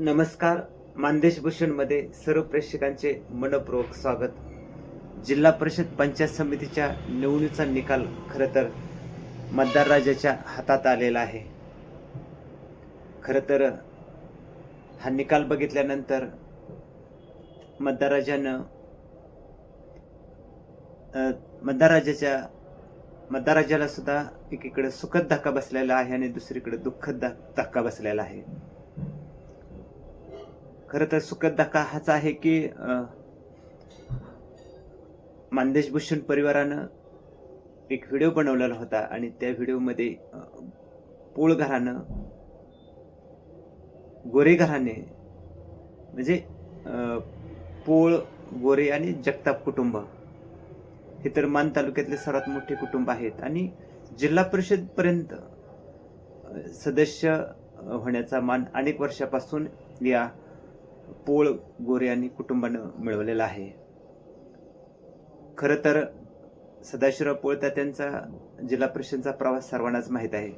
नमस्कार मानदेश भूषणमध्ये सर्व प्रेक्षकांचे मनपूर्वक स्वागत. जिल्हा परिषद पंचायत समितीच्या निवडणुकीचा निकाल खरं तर मतदार राजाच्या हातात आलेला आहे. खरं तर हा निकाल बघितल्यानंतर मतदार राजानं मतदार राजाच्या मतदार राजाला सुद्धा एकीकडे सुखद धक्का बसलेला आहे आणि दुसरीकडे दुःखद धक्का बसलेला आहे. खर तर सुखद धक्का हाच आहे की मानदेशभूषण परिवारानं एक व्हिडिओ बनवलेला होता आणि त्या व्हिडिओमध्ये पोळ घरानं गोरे घराने म्हणजे पोळ गोरे आणि जगताप कुटुंब हे तर मान तालुक्यातले सर्वात मोठे कुटुंब आहेत. आणि जिल्हा परिषदपर्यंत सदस्य होण्याचा मान अनेक वर्षापासून या पोळ गोरे यांनी कुटुंबानं मिळवलेला आहे. खरं तर सदाशिवराव पोळता त्यांचा जिल्हा परिषदचा प्रवास सर्वांनाच माहीत आहे.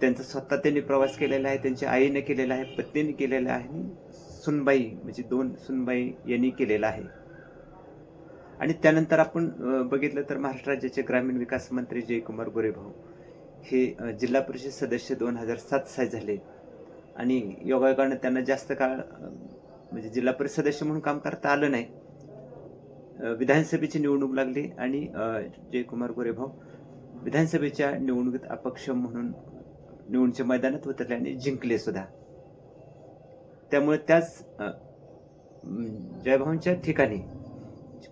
त्यांचा स्वतः त्यांनी प्रवास केलेला आहे त्यांच्या आईने केलेला आहे पत्नीने केलेला आहे आणि सुनबाई म्हणजे दोन सुनबाई यांनी केलेला आहे. आणि त्यानंतर आपण बघितलं तर महाराष्ट्र राज्याचे ग्रामीण विकास मंत्री जयकुमार गोरेभाऊ हे जिल्हा परिषद सदस्य दोन हजार सात साली झाले. आणि योगायोगानं त्यांना जास्त काळ म्हणजे जिल्हा परिषद सदस्य म्हणून काम करता आलं नाही. विधानसभेची निवडणूक लागली आणि जयकुमार गोरेभाऊ विधानसभेच्या निवडणुकीत अपक्ष म्हणून निवडणुकीच्या मैदानात उतरले आणि जिंकले सुद्धा. त्यामुळे त्याच अ, जयभाऊंच्या ठिकाणी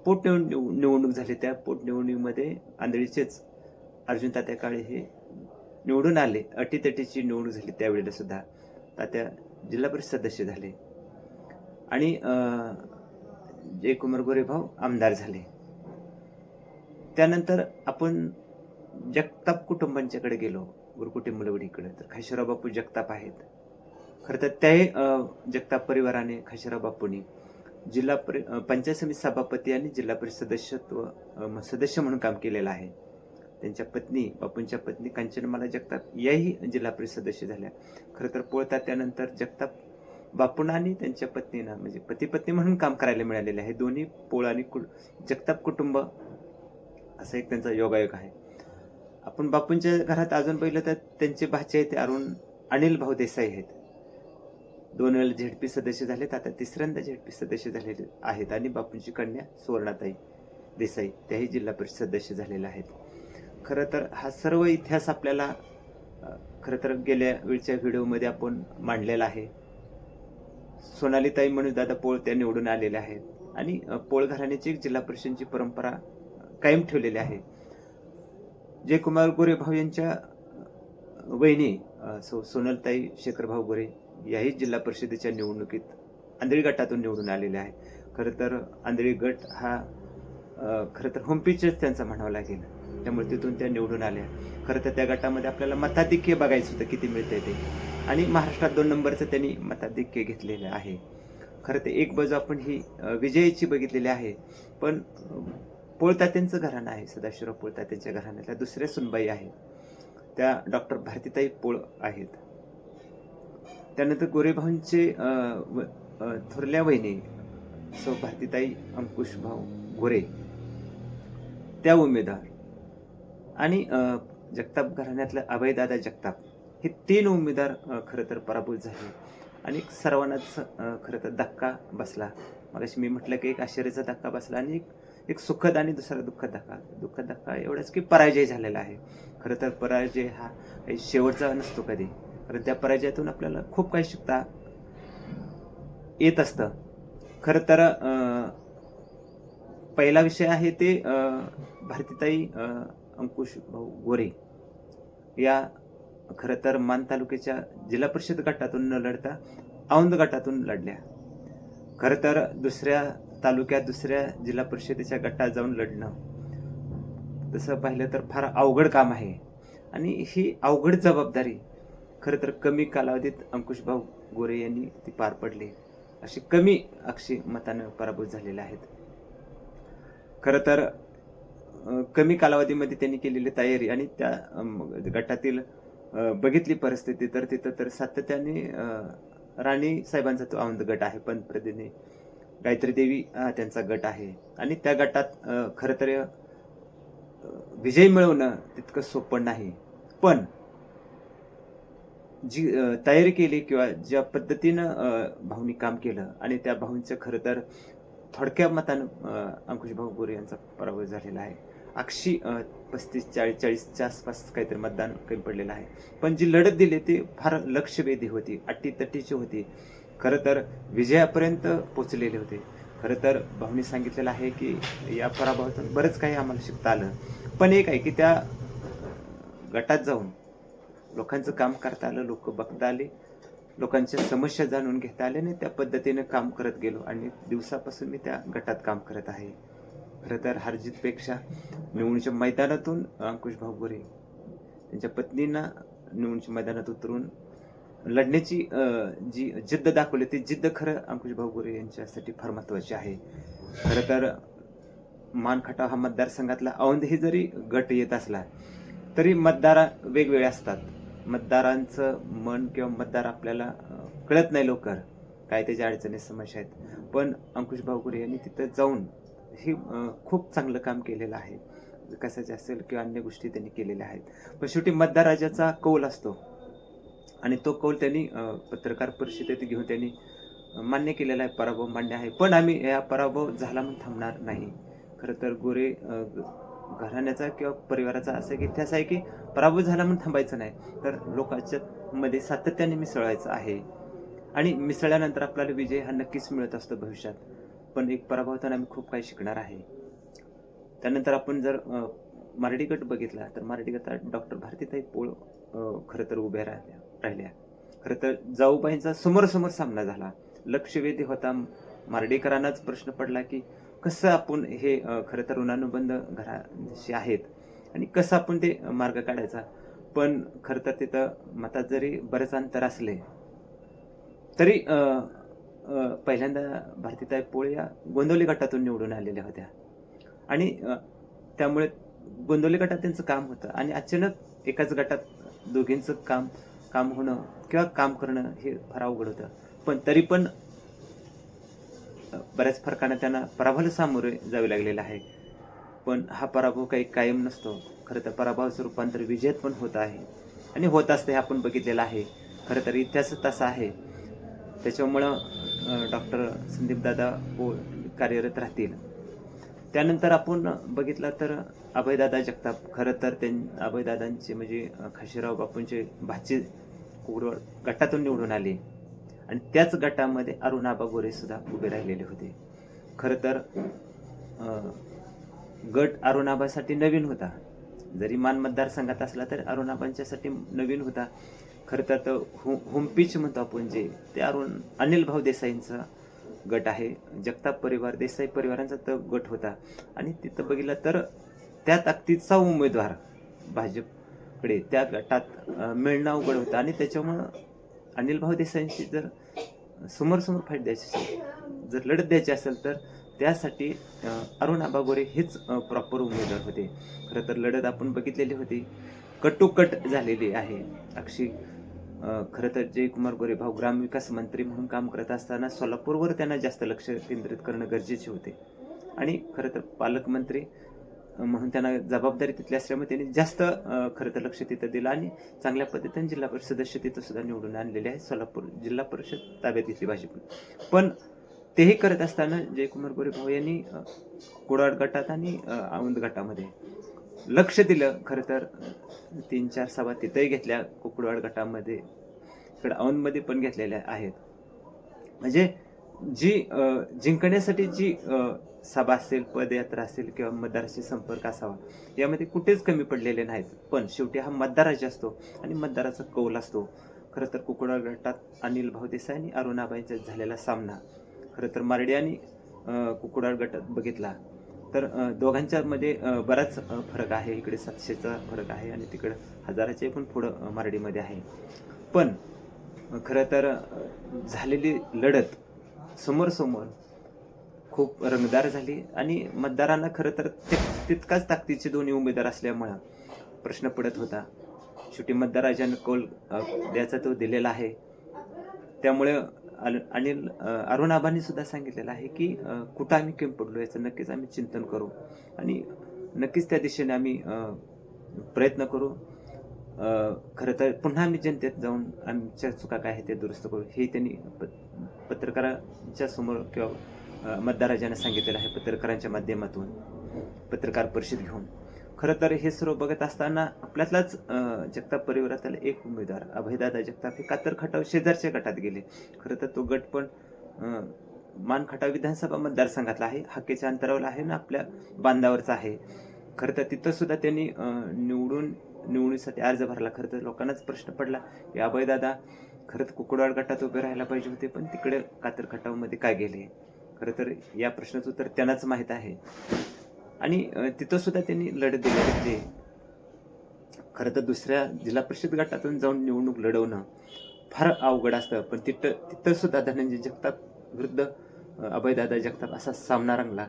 पोटनिवडणूक निवडणूक झाली. त्या पोटनिवडणुकीमध्ये आंधळीचेच अर्जुन तात्या काळे हे निवडून आले. अटीतटीची निवडणूक झाली त्यावेळेला सुद्धा. तात्या जिल्हा परिषद सदस्य झाले. आणि अं, जयकुमार गोरेभाऊ आमदार झाले. त्यानंतर आपण जगताप कुटुंबांच्याकडे गेलो गुरुकुटे मुलवडीकडे. तर खाशीराव बापू जगताप आहेत. खरं तर त्याही जगताप परिवाराने खाशीराव बापूंनी जिल्हा परि पंचायत समिती सभापती आणि जिल्हा परिषद सदस्यत्व सदस्य म्हणून काम केलेलं आहे. त्यांच्या पत्नी बापूंच्या पत्नी कांचनमाला जगताप याही जिल्हा परिषद सदस्य झाल्या. खरं तर पोळतात त्यानंतर जगताप बापूंना आणि त्यांच्या पत्नीना म्हणजे पती पत्नी म्हणून काम करायला मिळालेले आहे. दोन्ही पोळ आणि कुट जगताप कुटुंब असा एक त्यांचा योगायोग आहे. आपण बापूंच्या घरात अजून पाहिलं तर त्यांचे भाचे आहेत ते अरुण अनिल भाऊ देसाई आहेत. दोन वेळेला झेडपी सदस्य झालेत आता तिसऱ्यांदा झेडपी सदस्य झालेले आहेत. आणि बापूंची कन्या सुवर्णाताई देसाई त्याही जिल्हा परिषद सदस्य झालेल्या आहेत. खरं तर हा सर्व इतिहास आपल्याला खरं तर गेल्या वेळच्या व्हिडिओमध्ये आपण मांडलेला आहे. सोनालीताई म्हणून दादा पोळ त्या निवडून आलेल्या आहेत. आणि पोळ घराण्याची एक जिल्हा परिषदेची परंपरा कायम ठेवलेली आहे. जयकुमार गोरे भाऊ यांच्या वहिनी सो सोनलताई शेखरभाऊ गोरे याही जिल्हा परिषदेच्या निवडणुकीत आंधळी गटातून निवडून आलेले आहे खरं तर आंधळी गट हा खरं तर होमपीचच त्यांचं म्हणावं लागेल. त्यामुळे तिथून त्या निवडून आल्या. खरं तर त्या गटामध्ये आपल्याला मताधिक्य बघायचं होतं किती मिळतंय ते. आणि महाराष्ट्रात दोन नंबरचं त्यांनी मताधिक्य घेतलेलं आहे. खरं तर एक बाजू आपण ही विजयाची बघितलेली आहे. पण पोळतात्यांचं घराणं आहे सदाशिवराव पोळतात्यांच्या घराण्यातल्या दुसऱ्या सुनबाई आहेत. त्या डॉक्टर भारतीताई पोळ आहेत. त्यानंतर गोरेभाऊंचे व- थोरल्या वहिनी सौ भारतीताई अंकुश भाऊ गोरे. त्या उमेदवार. आणि जगताप घराण्यातलं अभयदादा जगताप हे तीन उमेदवार खरं तर पराभूत झाले. आणि सर्वांनाच खरं तर धक्का बसला. मगाशी मी म्हटलं की एक आश्चर्याचा धक्का बसला आणि एक एक सुखद आणि दुसरा दुःखद धक्का. दुःखद धक्का एवढाच की पराजय झालेला आहे. खरं तर पराजय हा काही शेवटचा नसतो कधी. कारण त्या पराजयातून आपल्याला खूप काही शिकता येत असतं. खरं तर पहिला विषय आहे ते भारतीताई अंकुश भाऊ गोरे या खरं तर मान तालुक्याच्या जिल्हा परिषद गटातून न लढता औंध गटातून लढल्या. खरं तर दुसऱ्या तालुक्यात दुसऱ्या जिल्हा परिषदेच्या गटात जाऊन लढणं तसं पाहिलं तर फार अवघड काम आहे. आणि ही अवघड जबाबदारी खरं तर कमी कालावधीत अंकुशभाऊ गोरे यांनी ती पार पडली. अशी कमी अक्षी मतानं पराभूत झालेले आहेत. खरं तर कमी कालावधीमध्ये त्यांनी केलेली तयारी आणि त्या गटातील बघितली परिस्थिती तर तिथं तर सातत्याने राणी साहेबांचा तो औंध गट आहे. पंतप्रतिनिधी गायत्री देवी त्यांचा गट आहे. आणि त्या गटात खरं तर विजय मिळवणं तितकं सोपं नाही. पण जी तयारी केली किंवा ज्या पद्धतीनं भाऊनी काम केलं आणि त्या भाऊंचं खरं तर थोडक्या मतानं अंकुशभाऊ अंकुश गोरे यांचा पराभव झालेला आहे. अक्षी पस्तीस चाळीस चाळीसच्या आसपास काहीतरी मतदान कमी पडलेलं आहे. पण जी लढत दिली ती फार लक्षवेधी होती अट्टीतट्टीची होती. खरं तर विजयापर्यंत पोचलेले होते. खरं तर भाऊनी सांगितलेलं आहे की या पराभवातून बरंच काही आम्हाला शिकता आलं. पण एक आहे की त्या गटात जाऊन लोकांचं काम करता आलं लोक बघता आले. लोकांच्या समस्या जाणून घेता आल्या आणि त्या पद्धतीने काम करत गेलो. आणि दिवसापासून मी त्या गटात काम करत आहे. खरं तर हरजितपेक्षा निवडणुकीच्या मैदानातून अंकुश भाऊगुरे त्यांच्या पत्नींना निवडणुकीच्या मैदानात उतरून लढण्याची जी जिद्द दाखवली ती जिद्द खरं अंकुश भाऊगुरे यांच्यासाठी फार महत्वाची आहे. खरं तर मानखटाव हा मतदारसंघातला औंध हे जरी गट येत असला तरी मतदार वेगवेगळे असतात. मतदारांचं मन किंवा मतदार आपल्याला कळत नाही लवकर काय त्याच्या अडचणी समस्या आहेत. पण अंकुश भाऊगुरे यांनी तिथं जाऊन हे खूप चांगलं काम केलेलं आहे. विकासाचे असेल किंवा अन्य गोष्टी त्यांनी केलेल्या आहेत. पण शेवटी मतदाराजाचा कौल असतो. आणि तो कौल त्यांनी पत्रकार परिषदेत घेऊन त्यांनी मान्य केलेला आहे पराभव मान्य आहे. पण आम्ही या पराभव झाला म्हणून थांबणार नाही. खरं तर गोरे घराण्याचा किंवा परिवाराचा असा इतिहास आहे की पराभव झाला म्हणून थांबायचं नाही. तर लोकांच्या मध्ये सातत्याने मिसळायचं आहे. आणि मिसळल्यानंतर आपल्याला विजय हा नक्कीच मिळत असतो भविष्यात. पण एक पराभवातून आम्ही खूप काही शिकणार आहे. त्यानंतर आपण जर अं, मराठी गट बघितला तर मराठी गटात डॉक्टर भारतीताई पोळ खरं तर उभ्या राहिल्या राहिल्या. खरं तर जाऊबाईंचा समोरसमोर सामना झाला. लक्षवेधी होता. मार्डेकरांनाच प्रश्न पडला की कसं आपण हे खरं तर ऋणानुबंध घराशी आहेत आणि कसं आपण ते मार्ग काढायचा? पण खरं तर तिथं मतात जरी बरेच अंतर असले तरी पहिल्यांदा भारतीताई पोळ या गोंदवली गटातून निवडून आलेल्या होत्या. आणि त्यामुळे गोंदवली गटात त्यांचं काम होतं आणि अचानक एकाच गटात दोघींचं काम काम होणं किंवा काम करणं हे फार अवघड होतं. पण तरी पण बऱ्याच फरकानं त्यांना पराभवाला सामोरे जावे लागलेलं आहे. पण हा पराभव काही कायम नसतो. खरं तर पराभवाचं रूपांतर विजयात पण होत आहे. आणि होत असते हे आपण बघितलेलं आहे. खरं तर इतिहास तसा आहे. त्याच्यामुळं डॉक्टर संदीपदादा पोळ कार्यरत राहतील. त्यानंतर आपण बघितलं तर अभयदादा जगताप. खरं तर त्यां अभयदादांचे म्हणजे खाशीराव बापूंचे भाचे कुकडवळ गटातून निवडून आले. आणि त्याच गटामध्ये अरुणाबा गोरे सुद्धा उभे राहिलेले होते. खरं तर गट अरुणाबासाठी नवीन होता. जरी मान मतदारसंघात असला तरी अरुणाबांच्यासाठी नवीन होता. खरं तर तो हु होमपिच म्हणतो आपण जे ते अरुण अनिल भाऊ देसाईंचा गट आहे. जगताप परिवार देसाई परिवारांचा तो गट होता. आणि तिथं बघितलं तर त्या ताकदीचा उमेदवार भाजपकडे त्या गटात मिळणं अवघड होतं. आणि त्याच्यामुळं अनिल भाऊ देसाईंशी जर समोर फाईट द्यायची असेल जर लढत द्यायची असेल तर त्यासाठी अरुण आबा गोरे हेच प्रॉपर उमेदवार होते. खरं तर लढत आपण बघितलेली होती. कटोकट झालेली आहे. अक्षी खरं तर जयकुमार गोरे भाऊ ग्रामविकास मंत्री म्हणून काम करत असताना सोलापूरवर त्यांना जास्त लक्ष केंद्रित करणं गरजेचे होते. आणि खरं तर पालकमंत्री म्हणून त्यांना जबाबदारी तिथली असल्यामुळे त्यांनी जास्त खरं तर लक्ष तिथं दिलं आणि चांगल्या पद्धतीने जिल्हा परिषद सदस्य तिथं सुद्धा निवडून आणलेले आहे सोलापूर जिल्हा परिषद ताब्यात घेतली भाजप पण तेही करत असताना जयकुमार गोरे भाऊ यांनी अं, कुडाळ गटात आणि औंद गटामध्ये लक्ष दिलं. खरं तर तीन चार सभा तिथंही घेतल्या. कुकडवाड गटामध्ये इकडे औंधमध्ये पण घेतलेल्या आहेत. म्हणजे जी जिंकण्यासाठी जी सभा असेल पदयात्रा असेल किंवा मतदाराशी संपर्क असावा. यामध्ये कुठेच कमी पडलेले नाहीत. पण शेवटी हा मतदाराचा असतो आणि मतदाराचा कौल असतो. खरं तर कुकडवाड गटात अनिल भाऊ देसाई आणि अरुणाबाईंचा झालेला सामना. खरं तर मारडी आणि कुकुडाळ गटात बघितला. तर दोघांच्यामध्ये दोघांच्या मध्ये बराच फरक आहे. इकडे सातशेचा फरक आहे आणि तिकडे हजाराचे पण पुढं मारडीमध्ये आहे. पण खरं तर झालेली लढत समोर समोर खूप रंगदार झाली आणि मतदारांना खरं तर ते- तितकाच ताकदीचे दोन्ही उमेदवार असल्यामुळं प्रश्न पडत होता. शेवटी मतदाराजानं कौल द्यायचा तो दिलेला आहे. त्यामुळे अल- अनिल अरुण आबांनी सुद्धा सांगितलेलं आहे की कुठं आम्ही केम पडलो याचं नक्कीच आम्ही चिंतन करू. आणि नक्कीच त्या दिशेने आम्ही प्रयत्न करू. खरं तर पुन्हा आम्ही जनतेत जाऊन आमच्या चुका काय आहेत ते दुरुस्त करू. हे त्यांनी प- पत्रकारांच्या समोर किंवा मतदाराजाने सांगितलेलं आहे पत्रकारांच्या माध्यमातून पत्रकार परिषद घेऊन. खरं तर हे सर्व बघत असताना आपल्यातलाच जगताप परिवारातील एक उमेदवार अभयदादा जगताप हे कातर खटाव शेजारच्या गटात गेले. खरं तर तो गट पण मानखटाव विधानसभा मतदारसंघातला आहे हाकेच्या अंतरावर आहे ना आपल्या बांधावरचा आहे. खरं तर तिथं सुद्धा त्यांनी निवडून निवडणुकीसाठी अर्ज भरला. खरं तर लोकांनाच प्रश्न पडला की अभयदादा खरंच कुकडवाड गटात उभे राहायला पाहिजे होते पण तिकडे कातर खटावमध्ये काय गेले? खरं तर या प्रश्नाचं उत्तर त्यांनाच माहीत आहे. आणि तिथं सुद्धा त्यांनी लढत दिली. होते खरं तर दुसऱ्या जिल्हा परिषद गटातून जाऊन निवडणूक लढवणं फार अवघड असतं. पण तिथं तिथं सुद्धा धनंजय जगताप विरुद्ध अभयदादा जगताप असा सामना रंगला.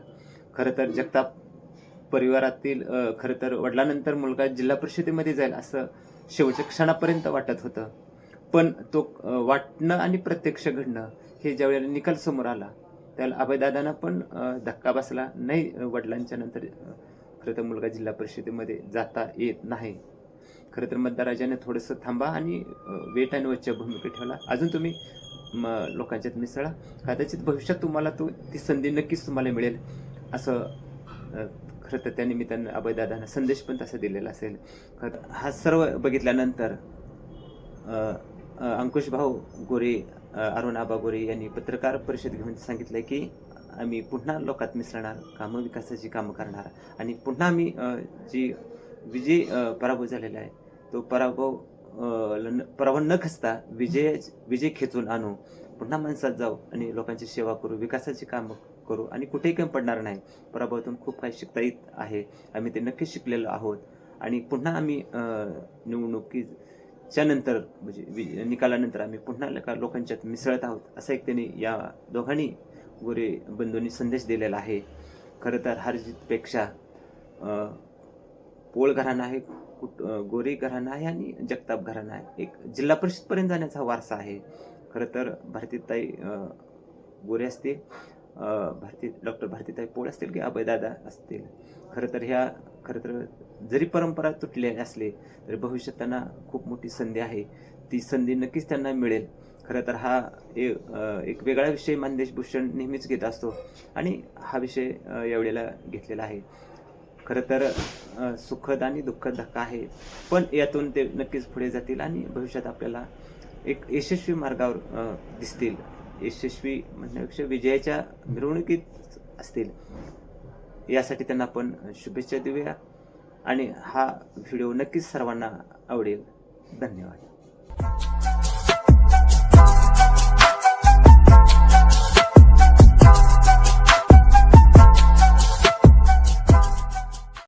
खरं तर जगताप परिवारातील खरं तर वडिलानंतर मुलगा जिल्हा परिषदेमध्ये जाईल असं शेवटच्या क्षणापर्यंत वाटत होतं. पण तो वाटणं आणि प्रत्यक्ष घडणं हे ज्यावेळेला निकाल समोर आला त्याला अभयदादांना पण धक्का बसला. नाही वडिलांच्या नंतर खरं तर मुलगा जिल्हा परिषदेमध्ये जाता येत नाही. खरं तर मतदाराजाने थोडंसं थांबा आणि वेट आणि वच्च्या भूमिका ठेवला अजून तुम्ही म, लोकांच्यात मिसळा. कदाचित भविष्यात तुम्हाला तो ती संधी नक्कीच तुम्हाला मिळेल असं खरं तर त्या निमित्तानं अभयदादांना संदेश पण तसा दिलेला असेल. खरं हा सर्व बघितल्यानंतर अंकुश भाऊ गोरे अरुण आबागोरे यांनी पत्रकार परिषद घेऊन सांगितलं की आम्ही पुन्हा लोकात मिसळणार कामं विकासाची कामं करणार. आणि पुन्हा आम्ही जी विजय पराभव झालेला आहे तो पराभव पराभव न खचता विजय विजय खेचून आणू. पुन्हा माणसात जाऊ आणि लोकांची सेवा करू विकासाची कामं करू. आणि कुठेही कमी पडणार नाही. पराभवातून खूप काही शिकता येत आहे. आम्ही ते नक्की शिकलेलो आहोत. आणि पुन्हा आम्ही निवडणुकी त्यानंतर म्हणजे निकालानंतर आम्ही पुन्हा लोका- लोकांच्यात मिसळत आहोत असं एक त्यांनी या दोघांनी गोरे बंधूंनी संदेश दिलेला आहे. खरं तर हारजीतपेक्षा पोळ घराणा आहे कुट गोरे घराणा आहे आणि जगताप घराणा आहे. एक जिल्हा परिषदपर्यंत जाण्याचा वारसा आहे. खरं तर भारतीताई गोरे असतील भारती डॉक्टर भारतीताई पोळ असतील की अभयदादा असतील. खरं तर ह्या खरं तर जरी परंपरा तुटली असली तरी भविष्यात त्यांना खूप मोठी संधी आहे. ती संधी नक्कीच त्यांना मिळेल. खरं तर हा एक वेगळा विषय मानदेश भूषण नेहमीच घेत असतो आणि हा विषय यावेळेला घेतलेला आहे. खरं तर सुखद आणि दुःखद धक्का आहे. पण यातून ते नक्कीच पुढे जातील आणि भविष्यात आपल्याला एक यशस्वी मार्गावर दिसतील. यशस्वी म्हणण्यापेक्षा विजयाच्या मिरवणुकीत असतील. यासाठी त्यांना आपण शुभेच्छा देऊया. आणि हा व्हिडिओ नक्कीच सर्वांना आवडेल. धन्यवाद.